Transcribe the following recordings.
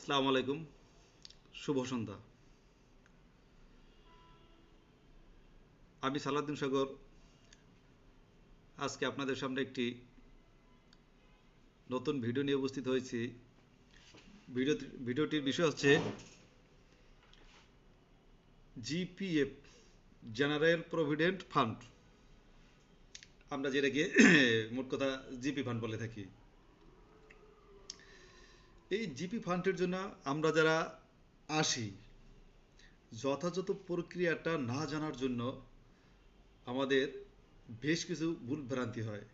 আসসালামু আলাইকুম। শুভ সন্ধ্যা। আমি সালাউদ্দিন সাগর। আজকে আপনাদের সামনে একটি নতুন ভিডিও নিয়ে উপস্থিত হয়েছি। ভিডিও ভিডিওটির বিষয় হচ্ছে জিপিএফ, জেনারেল প্রভিডেন্ট ফান্ড। আমরা যেটাকে মোট কথা জিপি ফান্ড বলে থাকি। এই জিপি ফান্ডের জন্য আমরা যারা আসি, যথাযথ প্রক্রিয়াটা না জানার জন্য আমাদের বেশ কিছু ভুল ভ্রান্তি হয়।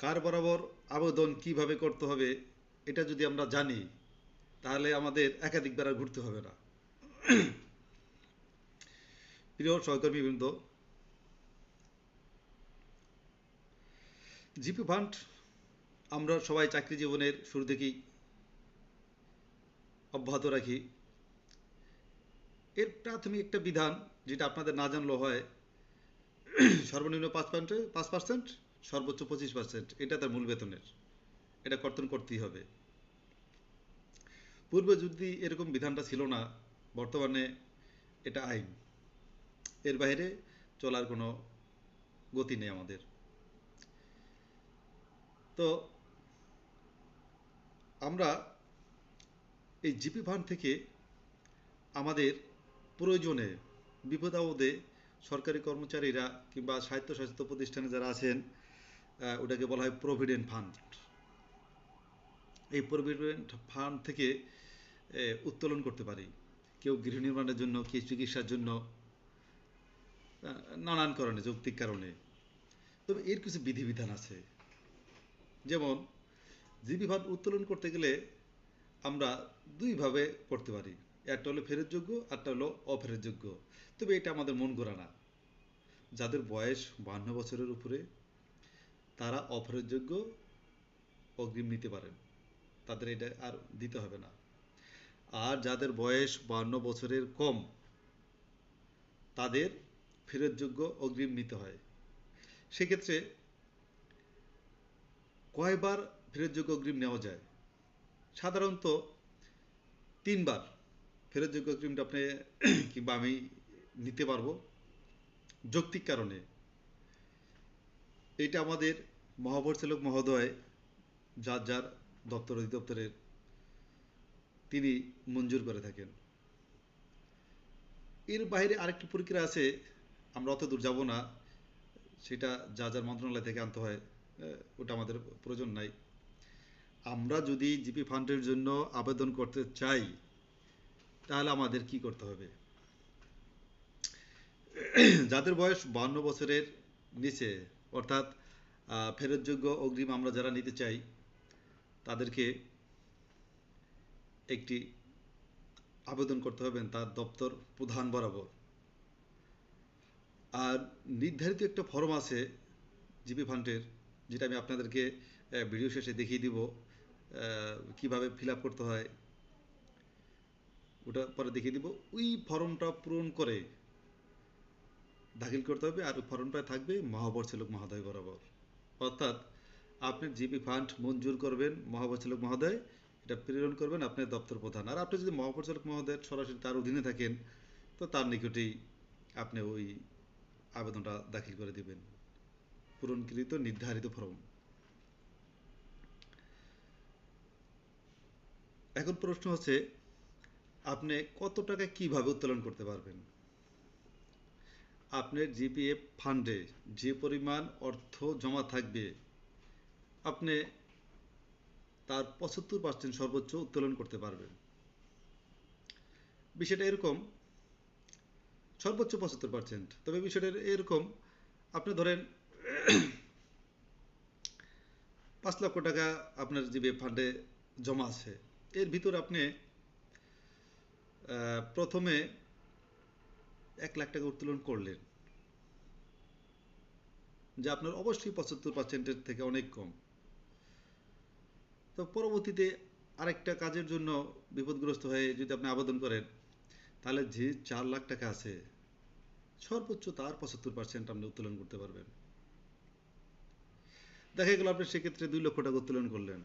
কার বরাবর আবেদন কীভাবে করতে হবে, এটা যদি আমরা জানি, তাহলে আমাদের একাধিকবার আর ঘুরতে হবে না। প্রিয় সহকর্মীবৃন্দ, জিপি ফান্ড আমরা সবাই চাকরি জীবনের শুরু থেকেই অব্যাহত রাখি। এর প্রাথমিক একটা বিধান যেটা আপনাদের না জানলেও হয়, সর্বনিম্ন পাঁচ পার্সেন্ট পাঁচ পার্সেন্ট সর্বোচ্চ পঁচিশ পার্সেন্ট এটা তার মূল বেতনের। এটা কর্তন করতেই হবে। পূর্বে যদি এরকম বিধানটা ছিল না, বর্তমানে এটা আইন। এর বাইরে চলার কোনো গতি নেই আমাদের। তো আমরা এই জিপি ফান্ড থেকে আমাদের প্রয়োজনে বিপদাবদে সরকারি কর্মচারীরা কিংবা স্বায়ত্তশাসিত প্রতিষ্ঠানে যারা আছেন ওটাকে বলা হয় প্রভিডেন্ট ফান্ড এই প্রভিডেন্ট ফান্ড থেকে উত্তোলন করতে পারি। কেউ গৃহ নির্মাণের জন্য, কেউ চিকিৎসার জন্য নানান কারণে, যৌক্তিক কারণে। তবে এর কিছু বিধিবিধান আছে। যেমন জিবি ফান্ড উত্তোলন করতে গেলে আমরা দুইভাবে করতে পারি। একটা হলো ফেরতযোগ্য আরটা হলো অফেরতযোগ্য তবে এটা আমাদের মন গড়া না। যাদের বয়স বান্ন বছরের উপরে, তারা অফেরতযোগ্য অগ্রিম নিতে পারেন। তাদের এটা আর দিতে হবে না। আর যাদের বয়স বান্ন বছরের কম, তাদের ফেরতযোগ্য অগ্রিম নিতে হয়। সেক্ষেত্রে কয়বার ফেরতযোগ্য অগ্রিম নেওয়া যায়। সাধারণত তিনবার ফেরতযোগ্য অগ্রিমটা আপনি কিংবা আমি নিতে পারব। যৌক্তিক কারণে। এটা আমাদের মহাপরিচালক মহোদয়, যার যার দপ্তর অধিদপ্তরের তিনি মঞ্জুর করে থাকেন। এর বাইরে আরেকটি প্রক্রিয়া আছে, আমরা অত দূর যাব না, সেটা যা যার মন্ত্রণালয় থেকে আনতে হয় ওটা আমাদের প্রয়োজন নাই। আমরা যদি জিপি ফান্ডের জন্য আবেদন করতে চাই, তাহলে আমাদের কি করতে হবে? যাদের বয়স বান্ন বছরের নিচে, অর্থাৎ ফেরতযোগ্য অগ্রিম আমরা যারা নিতে চাই, তাদেরকে একটি আবেদন করতে হবেন তার দপ্তর প্রধান বরাবর। আর নির্ধারিত একটা ফর্ম আছে জিপি ফান্ডের যেটা আমি আপনাদেরকে ভিডিও শেষে দেখিয়ে দিব। কীভাবে ফিল করতে হয়, ওটা পরে দেখিয়ে দিব। ওই ফর্মটা পূরণ করে দাখিল করতে হবে, আর ওই ফর্মটা থাকবে মহাপরিচালক মহোদয় বরাবর। অর্থাৎ আপনি জিপি ফান্ড মঞ্জুর করবেন মহাপরিচালক মহোদয়, এটা প্রেরণ করবেন আপনার দপ্তর প্রধান। আর আপনি যদি মহাপরিচালক মহোদয়ের সরাসরি তার অধীনে থাকেন, তো তার নিকটেই আপনি ওই আবেদনটা দাখিল করে দিবেন। পূরণকৃত, নির্ধারিত ফর্ম। এখন প্রশ্ন হচ্ছে, আপনি কত টাকা কীভাবে উত্তোলন করতে পারবেন? আপনার জিপিএফ ফান্ডে যে পরিমাণ অর্থ জমা থাকবে, আপনি তার পঁচাত্তর পার্সেন্ট সর্বোচ্চ উত্তোলন করতে পারবেন। বিষয়টা এরকম, সর্বোচ্চ পঁচাত্তর পার্সেন্ট তবে বিষয়টা এরকম, আপনি ধরেন পাঁচ লক্ষ টাকা আপনার জিপিএফ ফান্ডে জমা আছে। এর ভিতর আপনি প্রথমে এক লাখ টাকা উত্তোলন করলেন, যে আপনার অবশ্যই পঁচাত্তর পার্সেন্টের থেকে অনেক কম। তো পরবর্তীতে আরেকটা কাজের জন্য বিপদগ্রস্ত হয়ে যদি আপনি আবেদন করেন, তাহলে যে চার লাখ টাকা আছে, সর্বোচ্চ তার পঁচাত্তর পার্সেন্ট আপনি উত্তোলন করতে পারবেন। দেখা গেল আপনি সেক্ষেত্রে দুই লক্ষ টাকা উত্তোলন করলেন।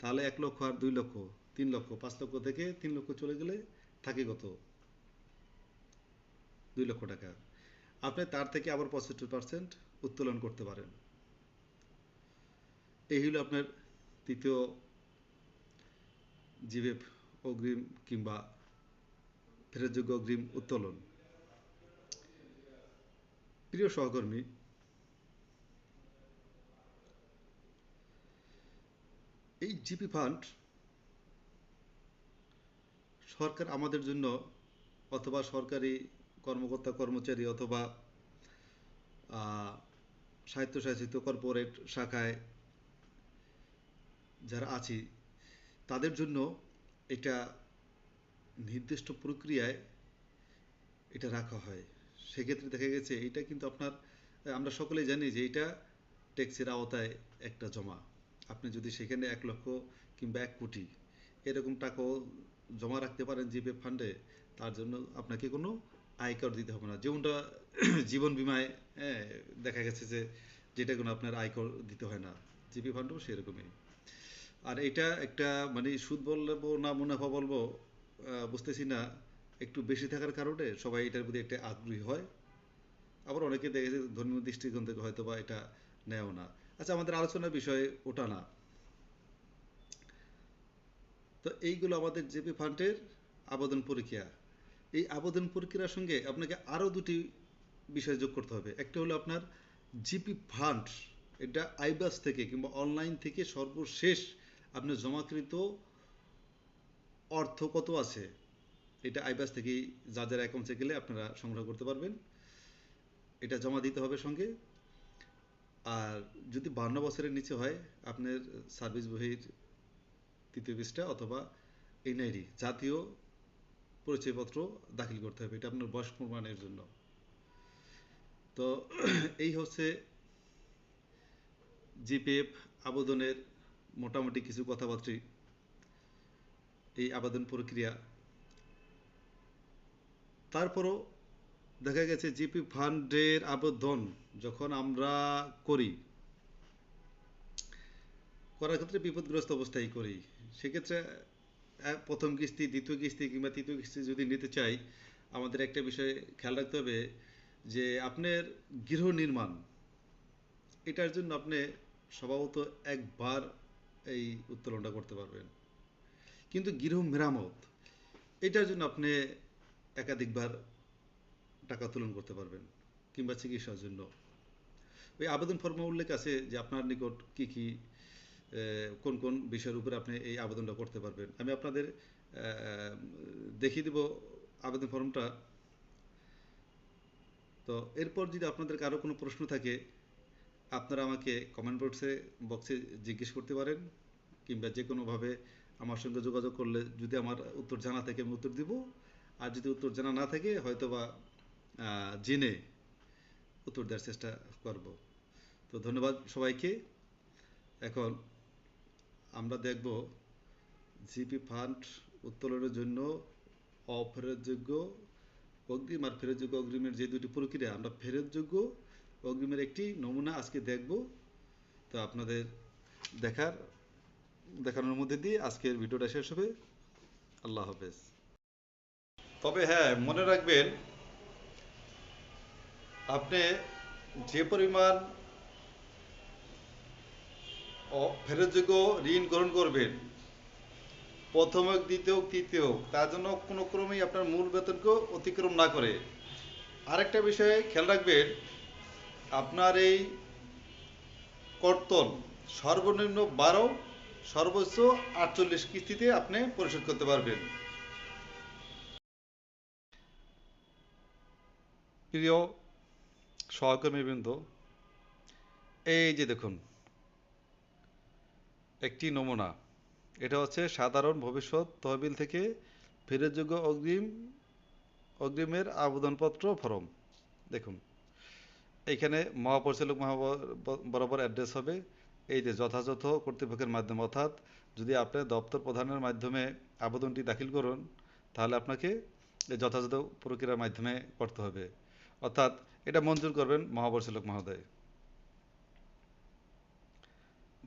তাহলে এক লক্ষ আর দুই লক্ষ, তিন লক্ষ, পাঁচ লক্ষ থেকে তিন লক্ষ চলে গেলে থাকে কত? দুই লক্ষ টাকা। আপনি তার থেকে আবার পঁচাত্তর পার্সেন্ট উত্তোলন করতে পারেন। এই হলো আপনার তৃতীয় জিভেপ অগ্রিম কিংবা ফেরতযোগ্য অগ্রিম উত্তোলন। প্রিয় সহকর্মী এই জিপি ফান্ড সরকার আমাদের জন্য অথবা সরকারি কর্মকর্তা, কর্মচারী অথবা স্বায়ত্তশাসিত কর্পোরেট শাখায় যারা আছি, তাদের জন্য এটা নির্দিষ্ট প্রক্রিয়ায় এটা রাখা হয়। সেক্ষেত্রে দেখা গেছে, এটা কিন্তু আপনার, আমরা সকলেই জানি যে এটা ট্যাক্সের আওতায় একটা জমা। আপনি যদি সেখানে এক লক্ষ কিংবা এক কোটি এরকম টাকাও জমা রাখতে পারেন জিপে ফান্ডে তার জন্য আপনাকে কোনো আয়কর দিতে হবে না। যেমনটা জীবন বিমায় হ্যাঁ, দেখা গেছে যে যেটা কোনো আপনার আয়কর দিতে হয় না জিপি ফান্ডও সেরকমই। আর এটা একটা মানে সুদ বলব না মুনাফা বলব বুঝতেছি না একটু বেশি থাকার কারণে সবাই এটার প্রতি একটা আগ্রহী হয়। আবার অনেকে দেখেছে ধর্মীয় দৃষ্টিকোণ থেকে হয়তো বা এটা নেও না। আচ্ছা আমাদের আলোচনার বিষয় ওটা না। তো এইগুলো আমাদের জেপি ফান্ডের আবেদন প্রক্রিয়া এই আবেদন প্রক্রিয়ার সঙ্গে আপনাকে আরও দুটি বিষয় যোগ করতে হবে। একটা হলো আপনার জিপি ফান্ড, এটা আইবাস থেকে কিংবা অনলাইন থেকে সর্বশেষ আপনার জমাকৃত অর্থ কত আছে, এটা আইবাস থেকেই যাদের অ্যাকাউন্টে গেলে আপনারা সংগ্রহ করতে পারবেন। এটা জমা দিতে হবে সঙ্গে। আর যদি বান্ন বছরের নিচে হয়, আপনার সার্ভিস বহির তৃতীয় পৃষ্ঠা অথবা এনআইডি জাতীয় পরিচয়পত্র দাখিল করতে হবে, এটা আপনার বয়স প্রমাণের জন্য। তো এই হচ্ছে জিপিএফ আবেদনের মোটামুটি কিছু কথাবার্তা, এই আবেদন প্রক্রিয়া। তারপরও দেখা গেছে জিপি ফান্ডের আবেদন যখন আমরা করি, করার ক্ষেত্রে বিপদগ্রস্ত অবস্থায় করি। সেক্ষেত্রে প্রথম কিস্তি, দ্বিতীয় কিস্তি কিংবা তৃতীয় কিস্তি যদি নিতে চাই, আমাদের একটা বিষয় খেয়াল রাখতে হবে যে আপনার গৃহ নির্মাণ, এটার জন্য আপনি স্বভাবত একবার এই উত্তোলনটা করতে পারবেন। কিন্তু গৃহ মেরামত, এটার জন্য আপনি একাধিকবার টাকা উত্তোলন করতে পারবেন, কিংবা চিকিৎসার জন্য। ওই আবেদন ফর্মে উল্লেখ আছে যে আপনার নিকট কি কি কোন কোন বিষয়ের উপরে আপনি এই আবেদনটা করতে পারবেন। আমি আপনাদের দেখিয়ে দেব আবেদন ফর্মটা। তো এরপর যদি আপনাদের কারও কোনো প্রশ্ন থাকে, আপনারা আমাকে কমেন্ট বক্সে বক্সে জিজ্ঞেস করতে পারেন, কিংবা যে কোনোভাবে আমার সঙ্গে যোগাযোগ করলে যদি আমার উত্তর জানা থাকে আমি উত্তর দিব। আর যদি উত্তর জানা না থাকে, হয়তোবা জেনে উত্তর দেওয়ার চেষ্টা করব। তো ধন্যবাদ সবাইকে। এখন আমরা দেখব জিপি ফান্ড উত্তোলনের জন্য অফেরতযোগ্য অগ্রিম আর ফেরতযোগ্য অগ্রিমের যে দুটি প্রক্রিয়া, আমরা ফেরতযোগ্য অগ্রিমের একটি নমুনা আজকে দেখব। তো আপনাদের দেখার, দেখানোর মধ্যে দিয়ে আজকের ভিডিওটা শেষ হবে। আল্লাহ হাফেজ। তবে হ্যাঁ মনে রাখবেন আপনি যে পরিমাণ ফেরতযোগ্য ঋণ গ্রহণ করবেন, প্রথম হোক, দ্বিতীয় হোক, তৃতীয় হোক, তার জন্য কোনো ক্রমেই আপনার মূল বেতনকে অতিক্রম না করে। আরেকটা বিষয়ে খেয়াল রাখবেন, আপনার এই কর্তন সর্বনিম্ন বারো, সর্বোচ্চ আটচল্লিশ কিস্তিতে আপনি পরিশোধ করতে পারবেন। প্রিয় সহকর্মীবৃন্দ এই যে দেখুন, একটি নমুনা। এটা হচ্ছে সাধারণ ভবিষ্যৎ তহবিল থেকে ফেরতযোগ্য অগ্রিম, অগ্রিমের আবেদনপত্র ফর্ম। দেখুন এইখানে মহাপরিচালক মহা বরাবর অ্যাড্রেস হবে। এই যে যথাযথ কর্তৃপক্ষের মাধ্যমে, অর্থাৎ যদি আপনি দপ্তর প্রধানের মাধ্যমে আবেদনটি দাখিল করুন, তাহলে আপনাকে যথাযথ প্রক্রিয়ার মাধ্যমে করতে হবে। অর্থাৎ এটা মঞ্জুর করবেন মহাপরিচালক মহোদয়।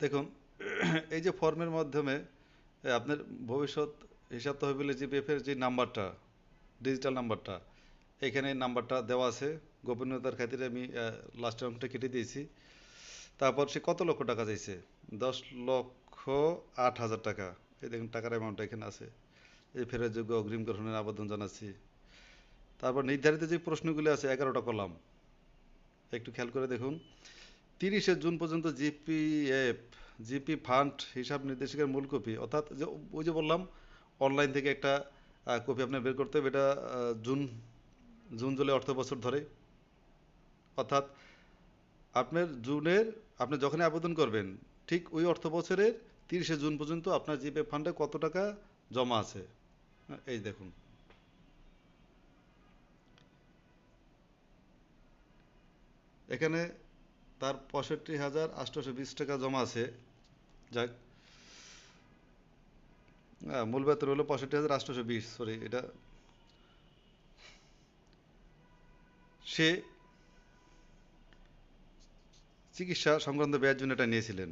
দেখুন, এই যে ফর্মের মাধ্যমে আপনার ভবিষ্যৎ হিসাব তহবিলের যে বেফের যে নাম্বারটা ডিজিটাল নাম্বারটা, এখানে নাম্বারটা দেওয়া আছে। গোপনীয়তার খাতিরে আমি লাস্টের অঙ্কটা কেটে দিয়েছি। তারপর সে কত লক্ষ টাকা চাইছে? দশ লক্ষ আট হাজার টাকা। এই দেখুন, টাকার অ্যামাউন্টটা এখানে আছে। এই ফেরতযোগ্য অগ্রিম গ্রহণের আবেদন জানাচ্ছি। তারপর নির্ধারিত যে প্রশ্নগুলি আছে, এগারোটা কলাম একটু খেয়াল করে দেখুন। তিরিশে জুন পর্যন্ত জিপিএফ, জিপি ফান্ড হিসাব নির্দেশিকার মূল কপি, অর্থাৎ যে ওই যে বললাম, অনলাইন থেকে একটা কপি আপনার বের করতে হবে। এটা জুন জুন, জুলাই অর্থ বছর ধরে। অর্থাৎ আপনার জুনের, আপনি যখনই আবেদন করবেন, ঠিক ওই অর্থ বছরের তিরিশে জুন পর্যন্ত আপনার জিপে ফান্ডে কত টাকা জমা আছে? এই দেখুন। এখানে তার পঁয়ষট্টি হাজার আটশোশো বিশ টাকা জমা আছে। যাক। হ্যাঁ, মূল বেতন হলো পঁয়ষট্টি হাজার আটশোশো বিশ সরি এটা সে চিকিৎসা সংক্রান্ত ব্যয়ের জন্য এটা নিয়েছিলেন।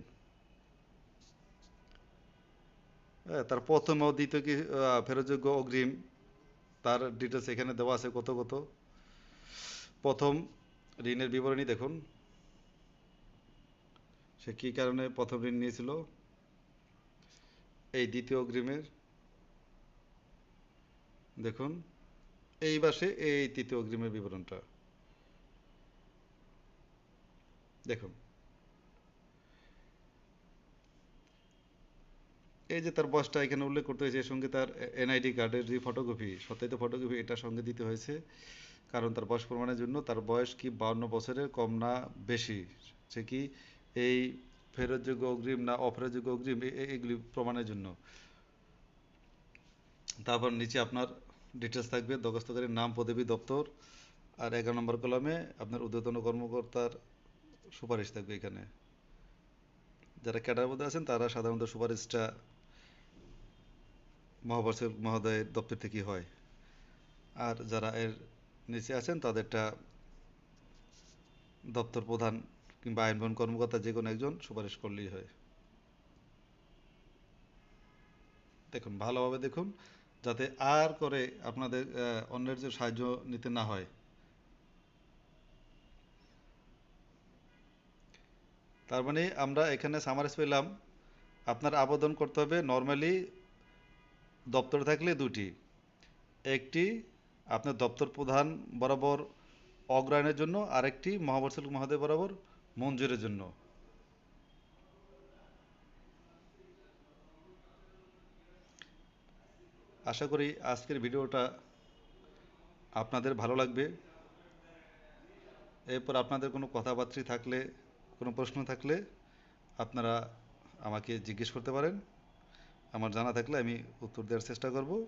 হ্যাঁ, তার প্রথম ও দ্বিতীয় কি ফেরতযোগ্য অগ্রিম তার ডিটেলস এখানে দেওয়া আছে কত কত। প্রথম ঋণের বিবরণী দেখুন। সে কী কারণে প্রথম ঋণ নিয়েছিল? এই দ্বিতীয় অগ্রিমের। দেখুন, এই মাসে এই তৃতীয় অগ্রিমের বিবরণটা। দেখুন। এই যে তার বয়সটা এখানে উল্লেখ করতে হয়েছে, এর সঙ্গে তার এনআইডি কার্ডের যে ফটোকপি, সত্যায়িত ফটোকপি, এটার সঙ্গে দিতে হয়েছে। কারণ তার বয়স প্রমাণের জন্য, তার বয়স কি বাউন্ন বছরের কম না বেশি? সে কি এই ফেরতযোগ্য অগ্রিম না অফেরতযোগ্য অগ্রিম? এগুলি প্রমাণের জন্য। তারপর নিচে আপনার ডিটেলস থাকবে, দরখাস্তকারীর নাম পদবি দপ্তর, আর এগারো নম্বর কলামে আপনার ঊর্ধ্বতন কর্মকর্তার সুপারিশ থাকবে এখানে। যারা ক্যাডার মধ্যে আছেন, তারা সাধারণত সুপারিশটা মহাবর্ষের মহোদয়ের দপ্তর থেকেই হয়। আর যারা এর নিচে আছেন, তাদেরটা দপ্তর প্রধান কিংবা আইনবন কর্মকর্তা যে কোনো একজন সুপারিশ করলেই হয়। দেখুন, ভালোভাবে দেখুন, যাতে আর করে আপনাদের অন্যের যে সাহায্য নিতে না হয়। তার মানে আমরা এখানে সামারিজ পেলাম, আপনার আবেদন করতে হবে নর্মালি দপ্তর থাকলে দুটি। একটি আপনার দপ্তর প্রধান বরাবর অগ্রহায়ণের জন্য, আরেকটি মহাবর্ষল মহাদেব বরাবর মঞ্জুরের জন্য। আশা করি আজকের ভিডিওটা আপনাদের ভালো লাগবে। এরপর আপনাদের কোনো কথাবার্তা থাকলে, কোনো প্রশ্ন থাকলে আপনারা আমাকে জিজ্ঞেস করতে পারেন। আমার জানা থাকলে আমি উত্তর দেওয়ার চেষ্টা করব।